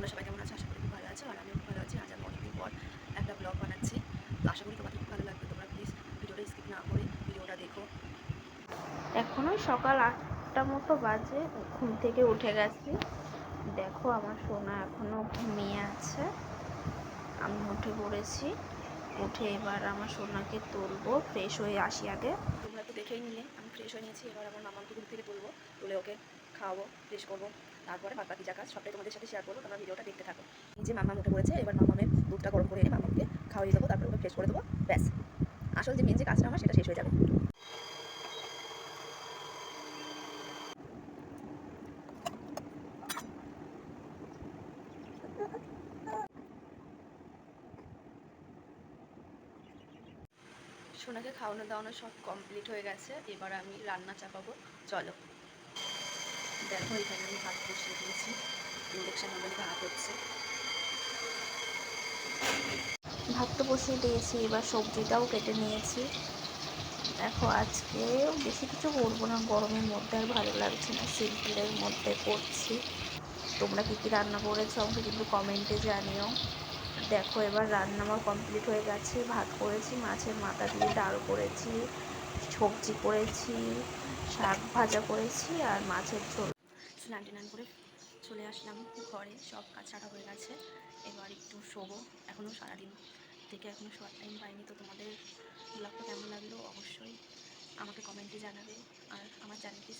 তোমরা সবাই কেমন আছো? আশা করি খুব ভালো আছো আর আমিও খুব ভালো আছি। আজ আমি অনেকদিন পর একটা ব্লগ বানাচ্ছি। তো আশা করি তোমাদের খুব ভালো লাগবে। তোমরা প্লিজ ভিডিওটা স্কিপ না করে ভিডিওটা দেখো। এখনও সকাল আটটা মতো বাজে। ঘুম থেকে উঠে গেছি। দেখো আমার সোনা এখনও ঘুমিয়ে আছে। আমি উঠে পড়েছি। উঠে এবার আমার সোনাকে তুলবো। ফ্রেশ হয়ে আসি আগে। তোমরা তো দেখেই নিলে। আমি ফ্রেশ হয়ে নিয়েছি। এবার আমার মামাকে ঘুম থেকে তুলবো। তুলে ওকে খাওয়াবো ফ্রেশ করব। তারপরে বাদ বাকি যা কাজ সবটাই তোমাদের সাথে শেয়ার করব, তোমরা ভিডিওটা দেখতে থাকো। যে মামা উঠে পড়েছে এবার মামামের দুধটা গরম করে এনে মামাকে খাওয়াই দেবো, তারপরে ওকে ফ্রেশ করে দেবো, ব্যাস। আসল যে মেন যে কাজটা আমার, সেটা শেষ হয়ে যাবে। সোনাকে খাওয়ানো দাওয়ানো সব কমপ্লিট হয়ে গেছে, এবার আমি রান্না চাপাবো। চলো। দেখো, এখানে আমি ভাত বসিয়ে দিয়েছি। ইন্ডাকশান ওভেনে ভাত হচ্ছে। ভাত তো বসিয়ে দিয়েছি, এবার সবজিটাও কেটে নিয়েছি। দেখো, আজকে বেশি কিছু করব না, গরমের মধ্যে আর ভালো লাগছে না, সিম্পলের মধ্যে করছি। তোমরা কী কী রান্না করেছ আমাকে কিন্তু কমেন্টে জানিও। দেখো, এবার রান্না আমার কমপ্লিট হয়ে গেছে, ভাত করেছি, মাছের মাথা দিয়ে ডাল করেছি সবজি করেছি, শাক ভাজা করেছি আর মাছের ঝোল। স্নান টান করে চলে আসলাম ঘরে, সব কাজ ছাড়া হয়ে গেছে। এবার একটু শোবো এখনও সারাদিন থেকে এখনও শোয়ার টাইম পাইনি, তো তোমাদের ব্লগটা কেমন লাগল অবশ্যই আমাকে কমেন্টে জানাবে। আর আমার চ্যানেলটি